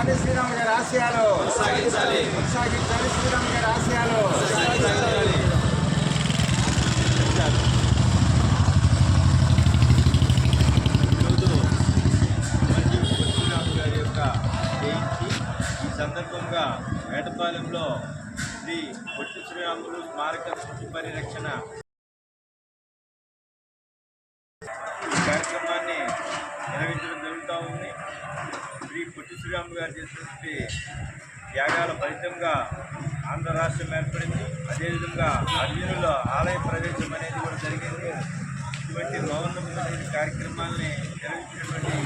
కొనసాగించాలి శ్రీరాములు గారి ఆశయాలు. కొనసాగించాలి. శ్రీరాములు గారి ఆశయాలు. సందర్భంగా వేటపాలెంలో శ్రీ పొట్టి శ్రీరాములు స్మారక శిశు పరిరక్షణ శ్రీరాములు గారు చేసినటువంటి త్యాగాల ఫలితంగా ఆంధ్ర రాష్ట్రం ఏర్పడింది. అదేవిధంగా అర్జునుల ఆలయ ప్రవేశం అనేది కూడా జరిగింది. ఇటువంటి మౌనమైన కార్యక్రమాల్ని నిర్వహించినటువంటి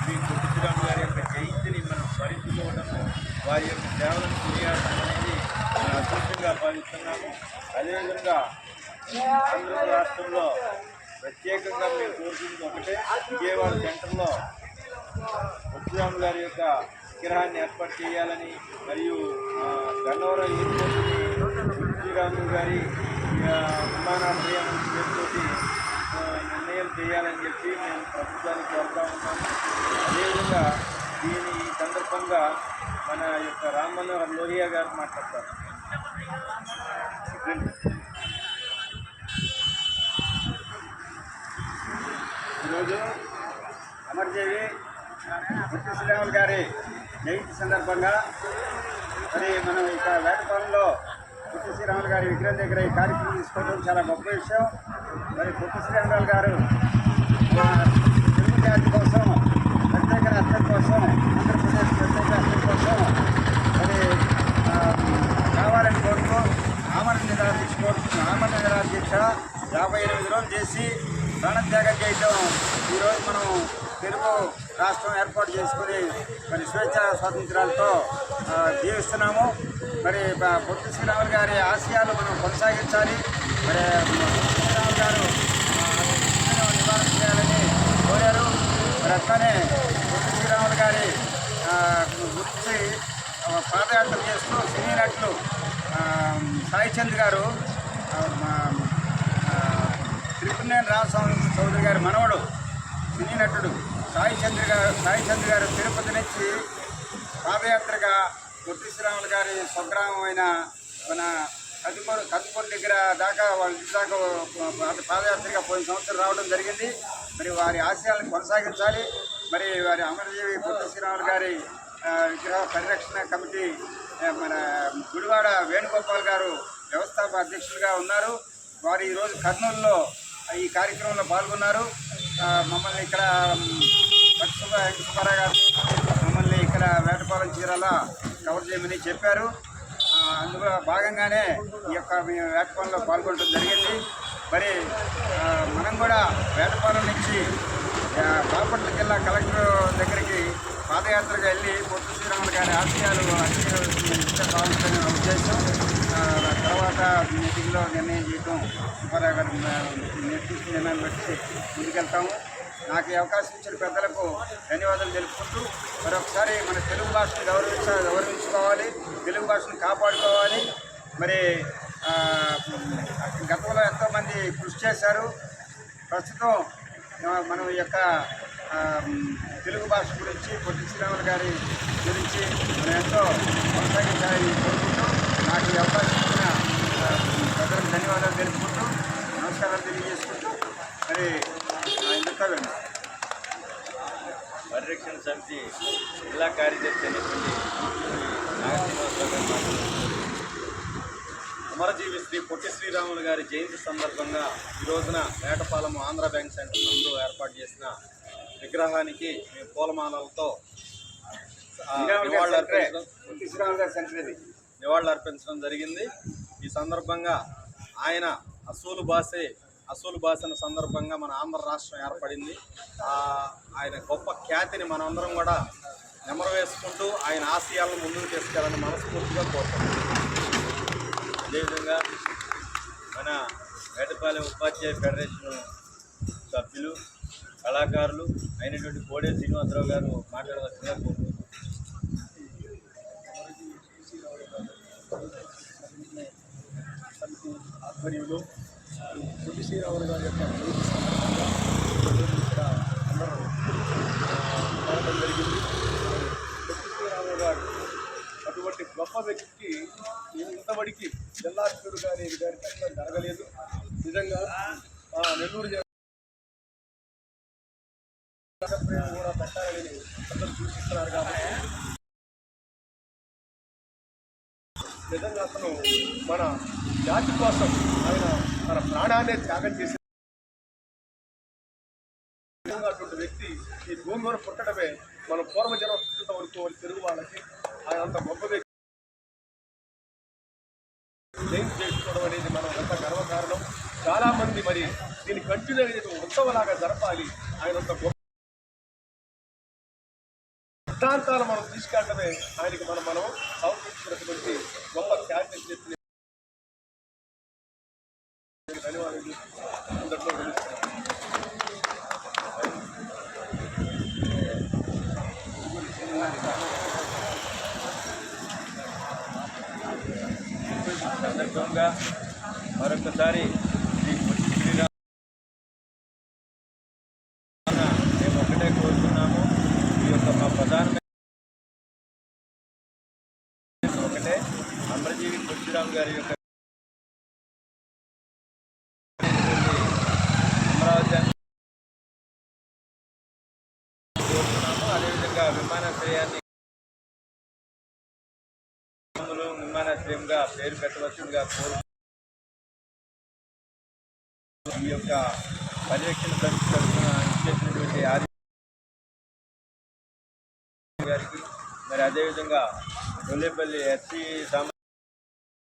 శ్రీ పొట్టి శ్రీరాములు గారి యొక్క జయంతిని మనం స్మరించుకోవడము వారి యొక్క సేవలను కొనియాడడం అనేది అద్భుతంగా అదృష్టంగా భావిస్తున్నాము. అదేవిధంగా ఆంధ్ర రాష్ట్రంలో ప్రత్యేకంగా మేము కోరుకుంది ఒకటే విజయవాడ సెంటర్లో పరశురాము గారి యొక్క విగ్రహాన్ని ఏర్పాటు చేయాలని మరియు ఆ, గన్నవరం ఎయిర్పోర్ట్ని శ్రీరాములు గారి విమానాశ్రయం పేరుతోటి నిర్ణయం చేయాలని చెప్పి మేము ప్రభుత్వాన్ని కోరుతా ఉన్నాము అదేవిధంగా దీని సందర్భంగా మన యొక్క రామ్ మనోహర్ లోహియా గారు మాట్లాడతారు. ఈరోజు అమర్జీవి పుట్టి శ్రీరాములు గారి జయంతి సందర్భంగా మరి మనం ఇక వేటపాలెంలో పుట్టి శ్రీరాములు గారి విగ్రహం దగ్గర ఈ కార్యక్రమం తీసుకోవడం చాలా గొప్ప విషయం. మరి పుట్టి శ్రీరాములు గారు మా తెలుగు జాతి కోసం ప్రత్యేక రత్నం కోసం ఆంధ్రప్రదేశ్ ప్రత్యేక రత్నం కోసం మరి కావాలని కోరుతూ ఆమరణ నిరాదీక్ష కోరుతున్న ఆమరణ నిరాదీక్ష యాభై ఎనిమిది రోజులు చేసి ప్రాణత్యాగం చేయటం. ఈరోజు మనం తెలుగు రాష్ట్రం ఏర్పాటు చేసుకుని మరి స్వేచ్ఛ స్వాతంత్రాలతో జీవిస్తున్నాము. మరి బ- పొట్టి శ్రీరాములు గారి ఆశయాలు మనం కొనసాగించాలి. మరి శ్రీరాములు గారు నివారణ చేయాలని కోరారు. మరి అట్లానే పొట్టి శ్రీరాములు గారి ఆ, గురించి పాదయాత్ర చేస్తూ సినీ నటులు సాయి చంద్ గారు త్రిపుణేని రామస్వామి చౌదరి గారి మనవడు సినీ నటుడు. సాయి చంద్ర గారు సాయి చంద్ర గారు తిరుపతి నుంచి పాదయాత్రగా పొట్టి శ్రీరాములు గారి స్వగ్రామం అయిన మన కదుపూరు కదుపూరు దగ్గర దాకా వాళ్ళ దాకా పాదయాత్రగా పోయిన సంవత్సరం రావడం జరిగింది. మరి వారి ఆశయాలను కొనసాగించాలి. మరి వారి అమరజీవి పొట్టి శ్రీరాములు గారి విగ్రహ పరిరక్షణ కమిటీ మన గుడివాడ వేణుగోపాల్ గారు వ్యవస్థాపక అధ్యక్షులుగా ఉన్నారు. వారు ఈరోజు కర్నూలులో ఈ కార్యక్రమంలో పాల్గొన్నారు. మమ్మల్ని ఇక్కడ పక్షుల గారు మమ్మల్ని ఇక్కడ వేటపాలెం చీరాల కవర్ చేయమని చెప్పారు. అందులో భాగంగానే ఈ యొక్క వేటపాలెంలో పాల్గొనడం జరిగింది. మరి మనం కూడా వేటపాలెం నుంచి బాపట్ల జిల్లా కలెక్టర్ దగ్గరికి పాదయాత్రగా వెళ్ళి పొత్తు శ్రీరాములు గారి ఆశయాలు అన్ని ఉద్దేశం. తర్వాత మీటింగ్లో నిర్ణయం చేయటం సుబ్బారావు నిర్ణయం బట్టి ముందుకెళ్తాము. నాకు ఈ అవకాశం ఇచ్చిన పెద్దలకు ధన్యవాదాలు తెలుపుకుంటూ మరొకసారి మన తెలుగు భాషను గౌరవించ గౌరవించుకోవాలి తెలుగు భాషను కాపాడుకోవాలి. మరి గతంలో ఎంతోమంది కృషి చేశారు. ప్రస్తుతం మనం ఈ యొక్క తెలుగు భాష గురించి పొట్టి శ్రీరాములు గారి గురించి మనం ఎంతో కొనసాగించాలని కోరుకుంటూ నాకు ఈ అవకాశం ఇచ్చిన ఆ, పెద్దలకు ధన్యవాదాలు తెలుపుకుంటూ నమస్కారాలు తెలియజేసుకుంటూ మరి ఇందుకు వెళ్ళండి సమితి జిల్లా కార్యదర్శి అయినటువంటి నాగశ్రీనివాసరావు గారు మాట్లాడుతున్నారు. అమరజీవి శ్రీ పొట్టి శ్రీరాములు గారి జయంతి సందర్భంగా ఈ రోజున వేటపాలెం ఆంధ్ర బ్యాంక్ సెంటర్ నందు ఏర్పాటు చేసిన విగ్రహానికి మేము పూలమాలలతో నివాళులు అర్పించడం నివాళులు అర్పించడం జరిగింది ఈ సందర్భంగా ఆయన అసూలు భాషే అసూలు భాషను సందర్భంగా మన ఆంధ్ర రాష్ట్రం ఏర్పడింది. ఆయన గొప్ప ఖ్యాతిని మనందరం కూడా నెమరు వేసుకుంటూ ఆయన ఆశయాలను ముందుకు తీసుకెళ్ళాలని మనస్ఫూర్తిగా కోరుతున్నాం అదేవిధంగా మన వేటపాలెం ఉపాధ్యాయ ఫెడరేషన్ సభ్యులు కళాకారులు అయినటువంటి కోడే శ్రీనివాసరావు గారు మాట్లాడవలసిందిగా కోరుతున్నాను ఆధ్వర్యంలో పొట్టి శ్రీరాములు గారి యొక్క జయంతి ఇక్కడ అందరూ ఆ, జరిగింది పొట్టి గొప్ప వ్యక్తికి ఇంతవడికి జిల్లాధ్యుడు గారి గారి కష్టం జరగలేదు. నిజంగా నెల్లూరు జిల్లా కూడా పెట్టాలని అందరూ సూచిస్తున్నారు కాబట్టి నిజంగా అతను మన జాతి కోసం ఆయన తన ప్రాణాన్ని త్యాగం చేసి అటువంటి వ్యక్తి ఈ భూమి మీద పుట్టడమే మన పూర్వజనం పుట్టుట అనుకోవాలి తెలుగు వాళ్ళకి. ఆయన అంత గొప్ప వ్యక్తి. చేసుకోవడం అనేది మనం ఎంత గర్వకారణం? చాలామంది మరి దీన్ని కంటిన్యూ అనేది ఉత్సవలాగా జరపాలి. ఆయన అంత గొప్ప సిద్ధాంతాలు మనం తీసుకెళ్ళడమే ఆయనకి మనం మనం సమర్పించినటువంటి గొప్ప ఖ్యాతి చెప్పి సందర్భంగా మరొకసారి మేము ఒకటే కోరుతున్నాము. ఈ యొక్క మా ప్రధాన ఒకటే. అమరజీవి పొట్టిరామ్ గారి యొక్క పెట్టవలసిందిగా కోరు ఈ యొక్క పర్యవేక్షణ సమితి తరఫున ఇచ్చేసినటువంటి ఆది గారికి మరి అదేవిధంగా గొల్లేపల్లి ఎస్సీ సామ